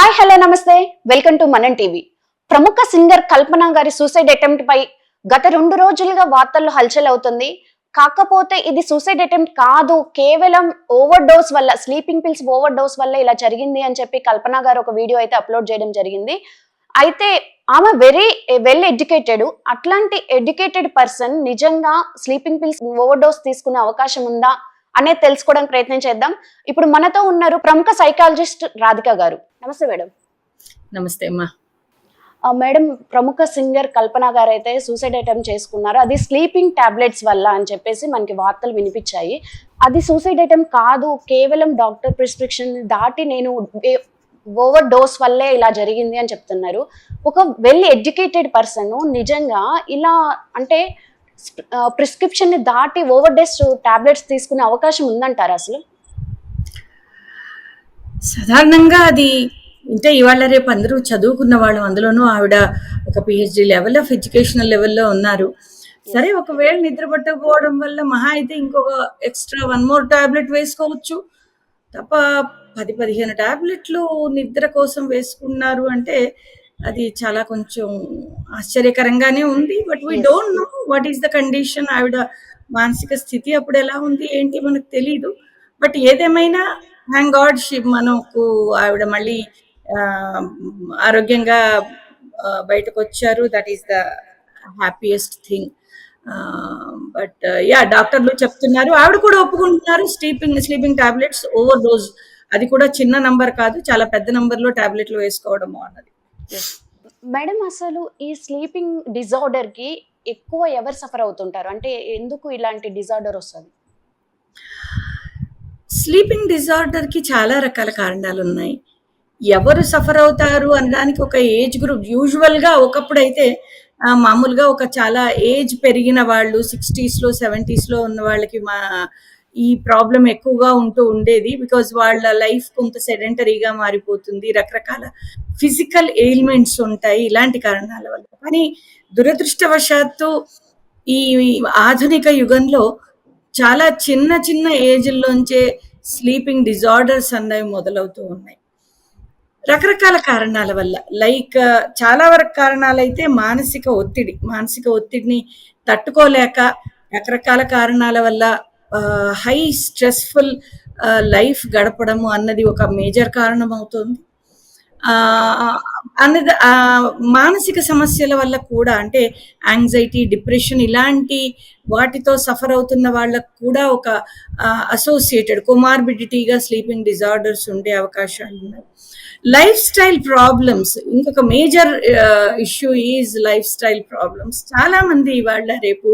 Hi hello నమస్తే. Welcome to Manan TV. ప్రముఖ singer Kalpana గారి సూసైడ్ అటెంప్ట్ పై గత రెండు రోజులుగా వార్తల్లో హల్చల్ అవుతుంది. కాకపోతే ఇది సూసైడ్ అటెంప్ట్ కాదు కేవలం ఓవర్ డోస్ వల్ల స్లీపింగ్ పిల్స్ ఓవర్ డోస్ వల్ల ఇలా జరిగింది అని చెప్పి కల్పన గారు ఒక వీడియో అయితే అప్లోడ్ చేయడం జరిగింది. అయితే ఆమె వెరీ వెల్ ఎడ్యుకేటెడ్ అట్లాంటి ఎడ్యుకేటెడ్ పర్సన్ నిజంగా స్లీపింగ్ పిల్స్ ఓవర్ డోస్ తీసుకునే అవకాశం ఉందా? అనేది తెలుసుకోవడానికి ప్రయత్నం చేద్దాం. ఇప్పుడు మనతో ఉన్నారు ప్రముఖ సైకాలజిస్ట్ రాధిక గారు. నమస్తే మేడం. నమస్తే అమ్మా. మేడం ప్రముఖ సింగర్ కల్పన గారు అయితే సూసైడ్ అటెంప్ట్ చేసుకున్నారు. అది స్లీపింగ్ టాబ్లెట్స్ వల్ల అని చెప్పేసి మనకి వార్తలు వినిపించాయి. అది సూసైడ్ అటెంప్ట్ కాదు కేవలం డాక్టర్ ప్రిస్క్రిప్షన్ దాటి నేను ఓవర్ డోస్ వల్లే ఇలా జరిగింది అని చెప్తున్నారు. ఒక వెల్ ఎడ్యుకేటెడ్ పర్సన్ నిజంగా ఇలా అంటే ప్రిస్క్రిప్షన్ని దాటి ఓవర్ డోస్ టాబ్లెట్స్ తీసుకునే అవకాశం ఉందంటారా అసలు? సాధారణంగా అది అంటే ఇవాళ రేపు అందరూ చదువుకున్న వాళ్ళు అందులోనూ ఆవిడ ఒక పిహెచ్డి లెవెల్ ఆఫ్ ఎడ్యుకేషనల్ లెవెల్లో ఉన్నారు. సరే ఒకవేళ నిద్ర పట్టకపోవడం వల్ల మహా అయితే ఇంకొక ఎక్స్ట్రా వన్ మోర్ టాబ్లెట్ వేసుకోవచ్చు. తప్ప పది పదిహేను టాబ్లెట్లు నిద్ర కోసం వేసుకున్నారు అంటే అది చాలా కొంచెం ఆశ్చర్యకరంగానే ఉంది but we don't know what is the condition ఆవిడ మానసిక స్థితి అప్పుడు ఎలా ఉంది ఏంటి మనకు తెలియదు బట్ ఏదేమైనా థ్యాంక్ గాడ్ షీ మనకు ఆవిడ మళ్ళీ ఆరోగ్యంగా బయటకు వచ్చారు. That is the happiest thing but yeah డాక్టర్లు చెప్తున్నారు. ఆవిడ కూడా ఒప్పుకుంటున్నారు sleeping sleeping tablets overdose అది కూడా చిన్న నంబర్ కాదు చాలా పెద్ద నంబర్లో టాబ్లెట్లు వేసుకోవడము అన్నది. మేడం అసలు ఈ స్లీపింగ్ డిజార్డర్కి ఎక్కువ ఎవరు సఫర్ అవుతుంటారు? అంటే ఎందుకు ఇలాంటి డిజార్డర్ వస్తుంది? స్లీపింగ్ డిజార్డర్కి చాలా రకాల కారణాలు ఉన్నాయి. ఎవరు సఫర్ అవుతారు అనడానికి ఒక ఏజ్ గ్రూప్ యూజువల్గా ఒకప్పుడైతే మామూలుగా ఒక చాలా ఏజ్ పెరిగిన వాళ్ళు సిక్స్టీస్లో సెవెంటీస్లో ఉన్న వాళ్ళకి మా ఈ ప్రాబ్లం ఎక్కువగా ఉంటూ ఉండేది బికాజ్ వాళ్ళ లైఫ్ కొంత సెడెంటరీగా మారిపోతుంది. రకరకాల ఫిజికల్ ఎయిల్మెంట్స్ ఉంటాయి ఇలాంటి కారణాల వల్ల. కానీ దురదృష్టవశాత్తు ఈ ఆధునిక యుగంలో చాలా చిన్న చిన్న ఏజ్లోంచే స్లీపింగ్ డిజార్డర్స్ అన్నవి మొదలవుతూ ఉన్నాయి. రకరకాల కారణాల వల్ల. లైక్ చాలా వరకు కారణాలు అయితే మానసిక ఒత్తిడి. మానసిక ఒత్తిడిని తట్టుకోలేక రకరకాల కారణాల వల్ల హై స్ట్రెస్ఫుల్ లైఫ్ గడపడము అన్నది ఒక మేజర్ కారణం అవుతుంది ఆ, అన్నది ఆ, మానసిక సమస్యల వల్ల కూడా అంటే యాంగ్జైటీ డిప్రెషన్ ఇలాంటి వాటితో సఫర్ అవుతున్న వాళ్ళకు కూడా ఒక అసోసియేటెడ్ కొమార్బిడిటీగా స్లీపింగ్ డిజార్డర్స్ ఉండే అవకాశాలు ఉన్నాయి. లైఫ్ స్టైల్ ప్రాబ్లమ్స్ ఇంకొక major issue is lifestyle problems. చాలా మంది ఇవాళ రేపు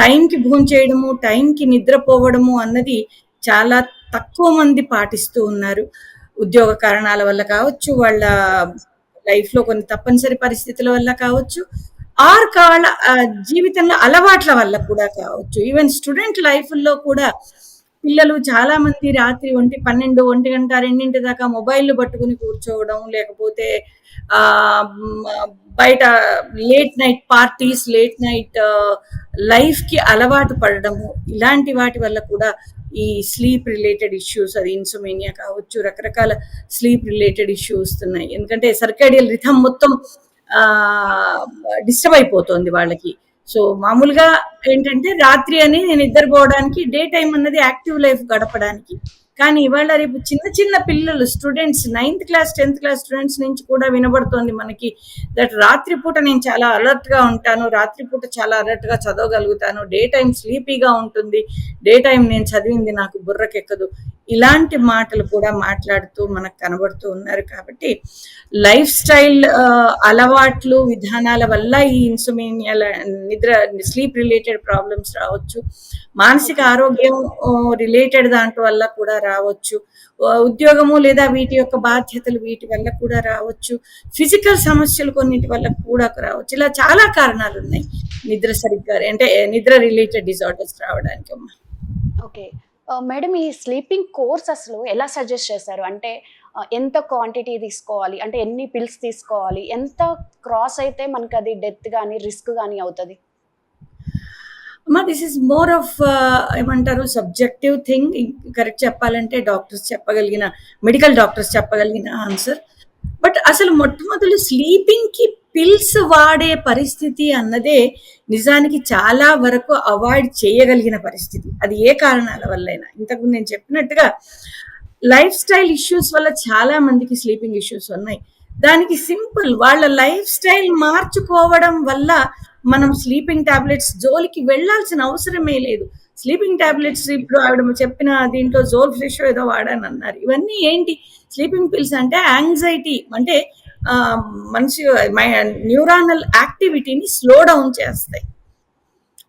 టైంకి భోంచేయడము టైంకి నిద్రపోవడము అన్నది చాలా తక్కువ మంది పాటిస్తూ ఉన్నారు. ఉద్యోగ కారణాల వల్ల కావచ్చు వాళ్ళ లైఫ్లో కొన్ని తప్పనిసరి పరిస్థితుల వల్ల కావచ్చు ఆర్ కాళ్ళ జీవితంలో అలవాట్ల వల్ల కూడా కావచ్చు. ఈవెన్ స్టూడెంట్ లైఫ్లో కూడా పిల్లలు చాలా మంది రాత్రి ఒంటి పన్నెండు ఒంటి గంట రెండింటి దాకా మొబైల్ పట్టుకుని కూర్చోవడం లేకపోతే ఆ బయట late night parties late night లైఫ్కి అలవాటు పడడము ఇలాంటి వాటి వల్ల కూడా ఈ స్లీప్ రిలేటెడ్ ఇష్యూస్ అది ఇన్సోమేనియా కావచ్చు రకరకాల స్లీప్ రిలేటెడ్ ఇష్యూస్ వస్తున్నాయి. ఎందుకంటే సర్కేడియల్ రిథం మొత్తం డిస్టర్బ్ అయిపోతుంది వాళ్ళకి. సో మామూలుగా ఏంటంటే రాత్రి అని నేను నిద్రపోవడానికి డే టైం అన్నది యాక్టివ్ లైఫ్ గడపడానికి కానీ ఇవాళ రేపు చిన్న చిన్న పిల్లలు students ninth class tenth class students నుంచి కూడా వినబడుతోంది మనకి దట్ రాత్రిపూట నేను చాలా అలర్ట్గా ఉంటాను రాత్రిపూట చాలా అలర్ట్గా చదవగలుగుతాను డే టైం స్లీపీగా ఉంటుంది డే టైం నేను చదివింది నాకు బుర్రకెక్కదు. ఇలాంటి మాటలు కూడా మాట్లాడుతూ మనకు కనబడుతూ ఉన్నారు కాబట్టి లైఫ్ స్టైల్ అలవాట్లు విధానాల వల్ల ఈ ఇన్సుమేనియా నిద్ర స్లీప్ రిలేటెడ్ ప్రాబ్లమ్స్ రావచ్చు. మానసిక ఆరోగ్యం రిలేటెడ్ దాంట్లో వల్ల కూడా రావచ్చు. ఉద్యోగము లేదా వీటి యొక్క బాధ్యతలు వీటి వల్ల కూడా రావచ్చు. ఫిజికల్ సమస్యలు కొన్నిటి వల్ల కూడా రావచ్చు. ఇలా చాలా కారణాలు ఉన్నాయి నిద్ర సరిగ్గా అంటే నిద్ర రిలేటెడ్ డిజార్డర్స్ రావడానికి అమ్మా. ఓకే. మేడం ఈ స్లీపింగ్ కోర్స్ అసలు ఎలా సజెస్ట్ చేశారు? అంటే ఎంత క్వాంటిటీ తీసుకోవాలి? అంటే ఎన్ని పిల్స్ తీసుకోవాలి? ఎంత క్రాస్ అయితే మనకి అది డెత్ కానీ రిస్క్ కానీ అవుతుంది? అమ్మా దిస్ ఇస్ మోర్ ఆఫ్ ఏమంటారు సబ్జెక్టివ్ థింగ్ కరెక్ట్ చెప్పాలంటే డాక్టర్స్ చెప్పగలిగిన మెడికల్ డాక్టర్స్ చెప్పగలిగిన ఆన్సర్ బట్ అసలు మొట్టమొదలు స్లీపింగ్కి పిల్స్ వాడే పరిస్థితి అన్నదే నిజానికి చాలా వరకు అవాయిడ్ చేయగలిగిన పరిస్థితి. అది ఏ కారణాల వల్లైనా. ఇంతకు నేను చెప్పినట్టుగా లైఫ్ స్టైల్ ఇష్యూస్ వల్ల చాలా మందికి స్లీపింగ్ ఇష్యూస్ ఉన్నాయి. దానికి సింపుల్ వాళ్ళ లైఫ్ స్టైల్ మార్చుకోవడం వల్ల మనం స్లీపింగ్ టాబ్లెట్స్ జోలికి వెళ్ళాల్సిన అవసరమే లేదు. స్లీపింగ్ టాబ్లెట్స్ ఇప్పుడు ఆవిడ చెప్పిన దీంట్లో జోల్ ఫ్రెష్ ఏదో వాడాను అన్నారు. ఇవన్నీ ఏంటి? స్లీపింగ్ పిల్స్ అంటే యాంగ్జైటీ అంటే ఆ, మనిషి న్యూరానల్ యాక్టివిటీని స్లో డౌన్ చేస్తాయి.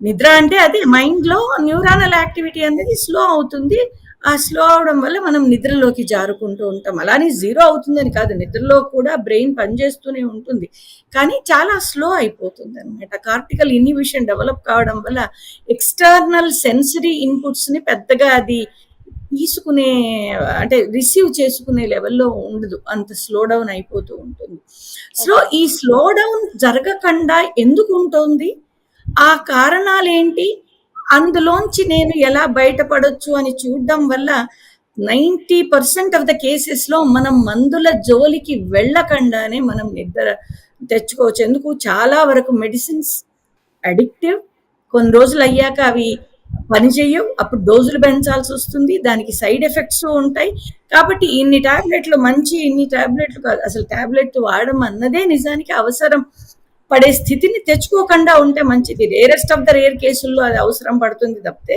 నిద్ర అంటే అది మైండ్లో న్యూరానల్ యాక్టివిటీ అనేది స్లో అవుతుంది. ఆ స్లో అవడం వల్ల మనం నిద్రలోకి జారుకుంటూ ఉంటాం. అలానే జీరో అవుతుందని కాదు నిద్రలో కూడా బ్రెయిన్ పనిచేస్తూనే ఉంటుంది. కానీ చాలా స్లో అయిపోతుంది అనమాట కార్టికల్ ఇన్హిబిషన్ డెవలప్ కావడం వల్ల ఎక్స్టర్నల్ సెన్సరీ ఇన్పుట్స్ని పెద్దగా అది తీసుకునే అంటే రిసీవ్ చేసుకునే లెవెల్లో ఉండదు. అంత స్లో డౌన్ అయిపోతూ ఉంటుంది. సో ఈ స్లో డౌన్ జరగకుండా ఎందుకు ఉంటుంది? ఆ కారణాలేంటి? అందులోంచి నేను ఎలా బయటపడొచ్చు అని చూడడం వల్ల నైంటీ పర్సెంట్ ఆఫ్ ద కేసెస్లో మనం మందుల జోలికి వెళ్ళకుండానే మనం నిద్ర తెచ్చుకోవచ్చు. ఎందుకు? చాలా వరకు మెడిసిన్స్ అడిక్టివ్ కొన్ని రోజులు అయ్యాక అవి పనిచేయవు అప్పుడు డోసులు పెంచాల్సి వస్తుంది. దానికి సైడ్ ఎఫెక్ట్స్ ఉంటాయి. కాబట్టి ఇన్ని టాబ్లెట్లు మంచి ఇన్ని టాబ్లెట్లు కాదు. అసలు టాబ్లెట్ వాడడం అన్నదే నిజానికి అవసరం. పడే స్థితిని తెచ్చుకోకుండా ఉంటే మంచిది. రేరెస్ట్ ఆఫ్ ద రేర్ కేసుల్లో అది అవసరం పడుతుంది తప్పితే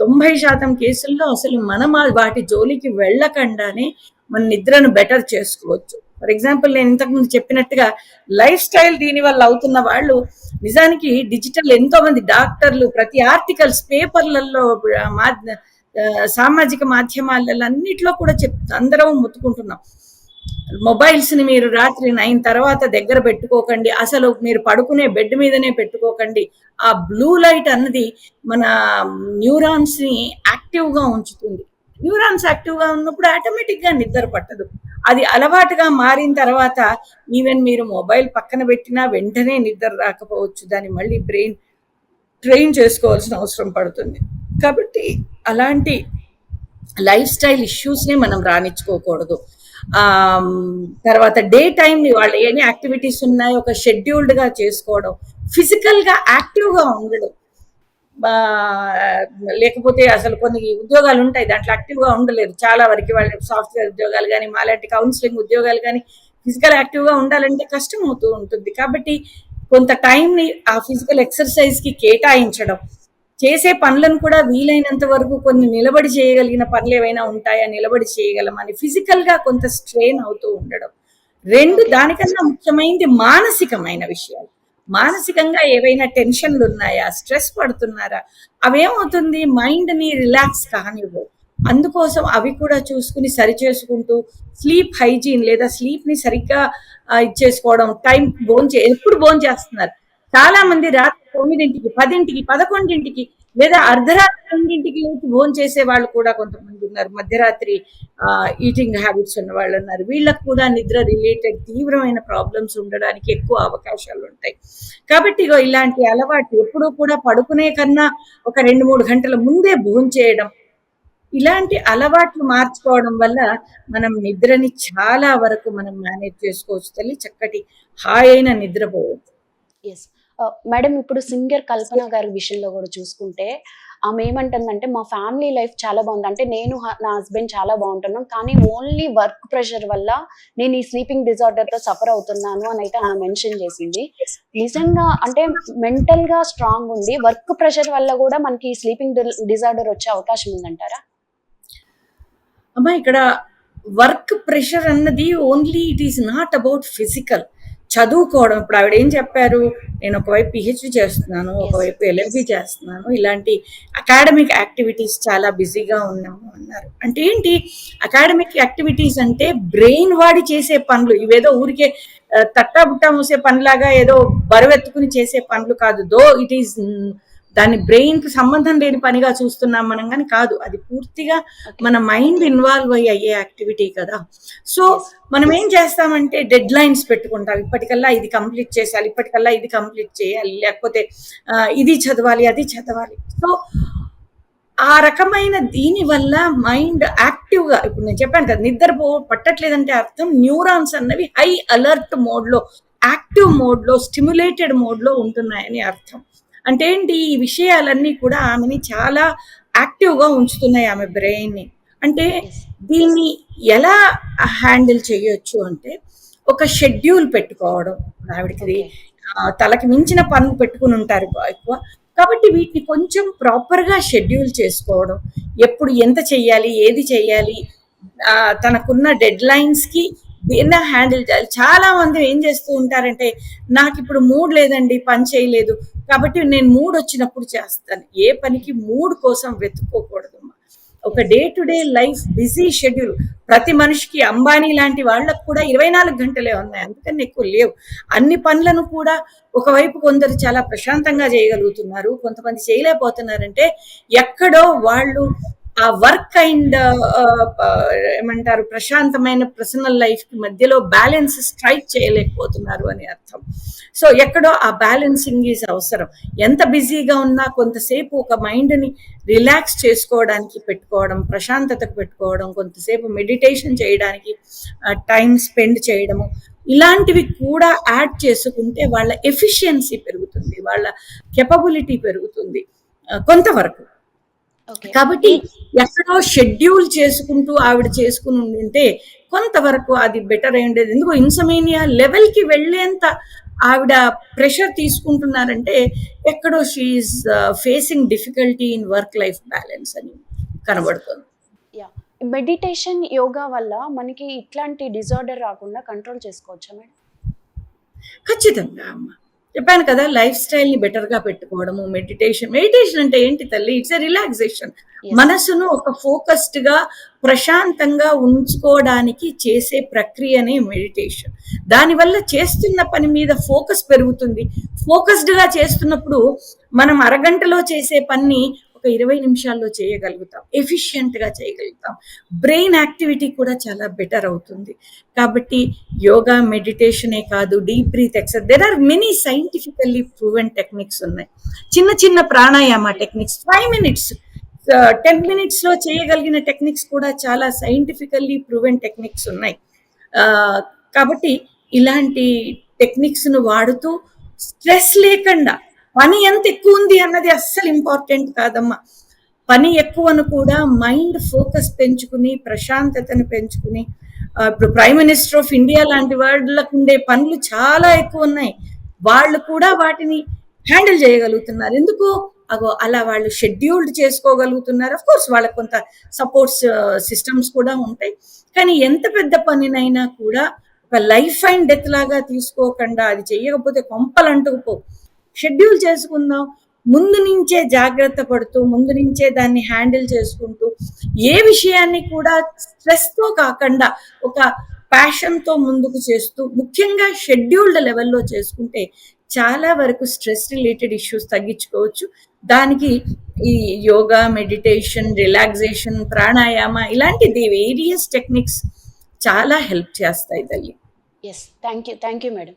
తొంభై శాతం కేసుల్లో అసలు మనం వాటి జోలికి వెళ్ళకుండానే మన నిద్రను బెటర్ చేసుకోవచ్చు. ఫర్ ఎగ్జాంపుల్ నేను ఇంతకుముందు చెప్పినట్టుగా లైఫ్ స్టైల్ దీని వల్ల అవుతున్న వాళ్ళు నిజానికి డిజిటల్ ఎంతో మంది డాక్టర్లు ప్రతి ఆర్టికల్స్ పేపర్లలో మా సామాజిక మాధ్యమాలలో అన్నిట్లో కూడా చెప్ అందరం ముత్తుకుంటున్నాం. మొబైల్స్ని మీరు రాత్రి నైన్ తర్వాత దగ్గర పెట్టుకోకండి. అసలు మీరు పడుకునే బెడ్ మీదనే పెట్టుకోకండి. ఆ బ్లూ లైట్ అన్నది మన న్యూరాన్స్ని యాక్టివ్గా ఉంచుతుంది. న్యూరాన్స్ యాక్టివ్గా ఉన్నప్పుడు ఆటోమేటిక్గా నిద్ర పట్టదు. అది అలవాటుగా మారిన తర్వాత ఈవెన్ మీరు మొబైల్ పక్కన పెట్టినా వెంటనే నిద్ర రాకపోవచ్చు. దాన్ని మళ్ళీ బ్రెయిన్ ట్రైన్ చేసుకోవాల్సిన అవసరం పడుతుంది. కాబట్టి అలాంటి లైఫ్ స్టైల్ ఇష్యూస్ని మనం రాణించుకోకూడదు. తర్వాత డే టైంని వాళ్ళు ఎన్ని యాక్టివిటీస్ ఉన్నాయో ఒక షెడ్యూల్డ్గా చేసుకోవడం ఫిజికల్గా యాక్టివ్గా ఉండడం లేకపోతే అసలు కొన్ని ఉద్యోగాలు ఉంటాయి దాంట్లో యాక్టివ్గా ఉండలేదు చాలా వరకు వాళ్ళ సాఫ్ట్వేర్ ఉద్యోగాలు కానీ మాలాంటి కౌన్సిలింగ్ ఉద్యోగాలు కానీ ఫిజికల్ యాక్టివ్గా ఉండాలంటే కష్టం అవుతూ ఉంటుంది. కాబట్టి కొంత టైంని ఆ ఫిజికల్ ఎక్సర్సైజ్కి కేటాయించడం చేసే పనులను కూడా వీలైనంత వరకు కొన్ని నిలబడి చేయగలిగిన పనులు ఏవైనా ఉంటాయా నిలబడి చేయగలమని ఫిజికల్గా కొంత స్ట్రెయిన్ అవుతూ ఉండడం. రెండు దానికన్నా ముఖ్యమైనది మానసికమైన విషయాలు. మానసికంగా ఏవైనా టెన్షన్లు ఉన్నాయా? స్ట్రెస్ పడుతున్నారా? అవేమవుతుంది? మైండ్ని రిలాక్స్ కానివ్వవు అందుకోసం అవి కూడా చూసుకుని సరి చేసుకుంటూ స్లీప్ హైజీన్ లేదా స్లీప్ని సరిగ్గా ఇచ్చేసుకోవడం టైం భోంచే ఎప్పుడు భోంచేస్తున్నారు చేస్తున్నారు? చాలా మంది రాత్రి తొమ్మిదింటికి పదింటికి పదకొండింటికి లేదా అర్ధరాత్రి రెండింటికి లేచి భోజనం చేసే వాళ్ళు కూడా కొంతమంది ఉన్నారు. మధ్యరాత్రి ఈటింగ్ హ్యాబిట్స్ ఉన్న వాళ్ళు ఉన్నారు. వీళ్ళకు కూడా నిద్ర రిలేటెడ్ తీవ్రమైన ప్రాబ్లమ్స్ ఉండడానికి ఎక్కువ అవకాశాలు ఉంటాయి. కాబట్టి ఇగో ఇలాంటి అలవాటు ఎప్పుడూ కూడా పడుకునే కన్నా ఒక రెండు మూడు గంటల ముందే భోజనం చేయడం ఇలాంటి అలవాట్లు మార్చుకోవడం వల్ల మనం నిద్రని చాలా వరకు మనం మేనేజ్ చేసుకోవచ్చు తల్లి. చక్కటి హాయైన నిద్రపోవచ్చు. ఎస్ మేడం ఇప్పుడు సింగర్ కల్పన గారి విషయంలో కూడా చూసుకుంటే ఆమె ఏమంటుందంటే మా ఫ్యామిలీ లైఫ్ చాలా బాగుంది. అంటే నేను నా హస్బెండ్ చాలా బాగుంటున్నాం కానీ ఓన్లీ వర్క్ ప్రెషర్ వల్ల నేను ఈ స్లీపింగ్ డిజార్డర్తో సఫర్ అవుతున్నాను అని అయితే ఆమె మెన్షన్ చేసింది. నిజంగా అంటే మెంటల్గా స్ట్రాంగ్ ఉండి వర్క్ ప్రెషర్ వల్ల కూడా మనకి స్లీపింగ్ డిజార్డర్ వచ్చే అవకాశం ఉందంటారా? అమ్మా ఇక్కడ వర్క్ ప్రెషర్ అన్నది only it is not about physical. చదువుకోవడం. ఇప్పుడు ఆవిడ ఏం చెప్పారు? నేను ఒకవైపు పిహెచ్డి చేస్తున్నాను ఒకవైపు ఎల్ఎల్బి చేస్తున్నాను. ఇలాంటి అకాడమిక్ యాక్టివిటీస్ చాలా బిజీగా ఉన్నాము అన్నారు. అంటే ఏంటి? అకాడమిక్ యాక్టివిటీస్ అంటే బ్రెయిన్ వాడి చేసే పనులు. ఇవేదో ఊరికే ఆ, తట్టా బుట్టా మూసే పనిలాగా ఏదో బరువెత్తుకుని చేసే పనులు కాదు. దో ఇట్ ఈస్ దాన్ని బ్రెయిన్కి సంబంధం లేని పనిగా చూస్తున్నాం మనం కానీ కాదు. అది పూర్తిగా మన మైండ్ ఇన్వాల్వ్ అయ్యి అయ్యే యాక్టివిటీ కదా. సో మనం ఏం చేస్తామంటే డెడ్ లైన్స్ పెట్టుకుంటాం. ఇప్పటికల్లా ఇది కంప్లీట్ చేయాలి ఇప్పటికల్లా ఇది కంప్లీట్ చేయాలి లేకపోతే ఇది చదవాలి అది చదవాలి. సో ఆ రకమైన దీని వల్ల మైండ్ యాక్టివ్గా ఇప్పుడు నేను చెప్పాను కదా నిద్రపో పట్టట్లేదంటే అర్థం న్యూరాన్స్ అన్నవి హై అలర్ట్ మోడ్లో యాక్టివ్ మోడ్లో స్టిమ్యులేటెడ్ మోడ్లో ఉంటున్నాయని అర్థం. అంటే ఏంటి? ఈ విషయాలన్నీ కూడా ఆమెని చాలా యాక్టివ్గా ఉంచుతున్నాయి ఆమె బ్రెయిన్ని. అంటే దీన్ని ఎలా హ్యాండిల్ చేయొచ్చు అంటే ఒక షెడ్యూల్ పెట్టుకోవడం. ఆవిడకి తలకి మించిన పనులు పెట్టుకుని ఉంటారు ఎక్కువ. కాబట్టి వీటిని కొంచెం ప్రాపర్గా షెడ్యూల్ చేసుకోవడం. ఎప్పుడు ఎంత చెయ్యాలి ఏది చెయ్యాలి తనకున్న డెడ్ లైన్స్కి దేన్న హ్యాండిల్ చేయాలి. చాలా మంది ఏం చేస్తూ ఉంటారంటే నాకు ఇప్పుడు మూడ్ లేదండి పని చేయలేదు. కాబట్టి నేను మూడ్ వచ్చినప్పుడు చేస్తాను. ఏ పనికి మూడ్ కోసం వెతుక్కోకూడదు ఒక day to day life busy schedule. ప్రతి మనిషికి అంబానీ లాంటి వాళ్ళకు కూడా ఇరవై నాలుగు గంటలే ఉన్నాయి. అందుకని ఎక్కువ లేవు. అన్ని పనులను కూడా ఒకవైపు కొందరు చాలా ప్రశాంతంగా చేయగలుగుతున్నారు. కొంతమంది చేయలేకపోతున్నారంటే ఎక్కడో వాళ్ళు ఆ వర్క్ అండ్ ఏమంటారు ప్రశాంతమైన పర్సనల్ లైఫ్కి మధ్యలో బ్యాలెన్స్ స్ట్రైక్ చేయలేకపోతున్నారు అని అర్థం. సో ఎక్కడో ఆ బ్యాలెన్సింగ్ ఈజ్ అవసరం. ఎంత బిజీగా ఉన్నా కొంతసేపు ఒక మైండ్ని రిలాక్స్ చేసుకోవడానికి పెట్టుకోవడం ప్రశాంతతకు పెట్టుకోవడం కొంతసేపు మెడిటేషన్ చేయడానికి టైం స్పెండ్ చేయడము ఇలాంటివి కూడా యాడ్ చేసుకుంటే వాళ్ళ ఎఫిషియన్సీ పెరుగుతుంది వాళ్ళ కెపబిలిటీ పెరుగుతుంది కొంతవరకు. కాబట్టి ఎక్కడో షెడ్యూల్ చేసుకుంటూ ఆవిడ చేసుకుని ఉంటే కొంతవరకు అది బెటర్ అయి ఉండేది. ఎందుకు ఇన్సమేనియా లెవెల్కి వెళ్ళేంత ఆవిడ ప్రెషర్ తీసుకుంటున్నారంటే ఎక్కడో she is facing difficulty in work life balance అని కనబడుతుంది. మెడిటేషన్ యోగా వల్ల మనకి ఇట్లాంటి డిజార్డర్ రాకుండా కంట్రోల్ చేసుకోవచ్చా మేడం? ఖచ్చితంగా అమ్మ. చెప్పాను కదా లైఫ్ స్టైల్ని బెటర్గా పెట్టుకోవడము మెడిటేషన్ మెడిటేషన్ అంటే ఏంటి తల్లి? It's a relaxation. మనసును ఒక ఫోకస్డ్గా ప్రశాంతంగా ఉంచుకోవడానికి చేసే ప్రక్రియనే మెడిటేషన్ దానివల్ల చేస్తున్న పని మీద ఫోకస్ పెరుగుతుంది. ఫోకస్డ్గా చేస్తున్నప్పుడు మనం అరగంటలో చేసే పని ఇరవై నిమిషాల్లో చేయగలుగుతాం. ఎఫిషియెంట్గా చేయగలుగుతాం. బ్రెయిన్ యాక్టివిటీ కూడా చాలా బెటర్ అవుతుంది. కాబట్టి యోగా మెడిటేషనే కాదు deep breath exercise there are many scientifically proven techniques ఉన్నాయి. చిన్న చిన్న pranayama techniques five minutes ten మినిట్స్లో చేయగలిగిన టెక్నిక్స్ కూడా చాలా సైంటిఫికల్లీ ప్రూవెన్ టెక్నిక్స్ ఉన్నాయి. కాబట్టి ఇలాంటి టెక్నిక్స్ను వాడుతూ స్ట్రెస్ లేకుండా పని ఎంత ఎక్కువ ఉంది అన్నది అస్సలు ఇంపార్టెంట్ కాదమ్మా. పని ఎక్కువను కూడా మైండ్ ఫోకస్ పెంచుకుని ప్రశాంతతను పెంచుకుని ఇప్పుడు ప్రైమ్ మినిస్టర్ ఆఫ్ ఇండియా లాంటి వాళ్ళకు ఉండే పనులు చాలా ఎక్కువ ఉన్నాయి. వాళ్ళు కూడా వాటిని హ్యాండిల్ చేయగలుగుతున్నారు. ఎందుకు? అగో అలా వాళ్ళు షెడ్యూల్డ్ చేసుకోగలుగుతున్నారు. అఫ్ కోర్స్ వాళ్ళకి కొంత సపోర్ట్స్ సిస్టమ్స్ కూడా ఉంటాయి. కానీ ఎంత పెద్ద పనినైనా కూడా ఒక లైఫ్ అండ్ డెత్ లాగా తీసుకోకుండా అది చేయకపోతే కొంపలు అంటుకుపో షెడ్యూల్ చేసుకుందాం. ముందు నుంచే జాగ్రత్త పడుతూ ముందు నుంచే దాన్ని హ్యాండిల్ చేసుకుంటూ ఏ విషయాన్ని కూడా స్ట్రెస్తో కాకుండా ఒక ప్యాషన్తో ముందుకు చేస్తూ ముఖ్యంగా షెడ్యూల్డ్ లెవెల్లో చేసుకుంటే చాలా వరకు స్ట్రెస్ రిలేటెడ్ ఇష్యూస్ తగ్గించుకోవచ్చు. దానికి ఈ యోగా మెడిటేషన్ రిలాక్సేషన్ ప్రాణాయామ ఇలాంటి వేరియస్ టెక్నిక్స్ చాలా హెల్ప్ చేస్తాయి తల్లి. Yes thank you thank you madam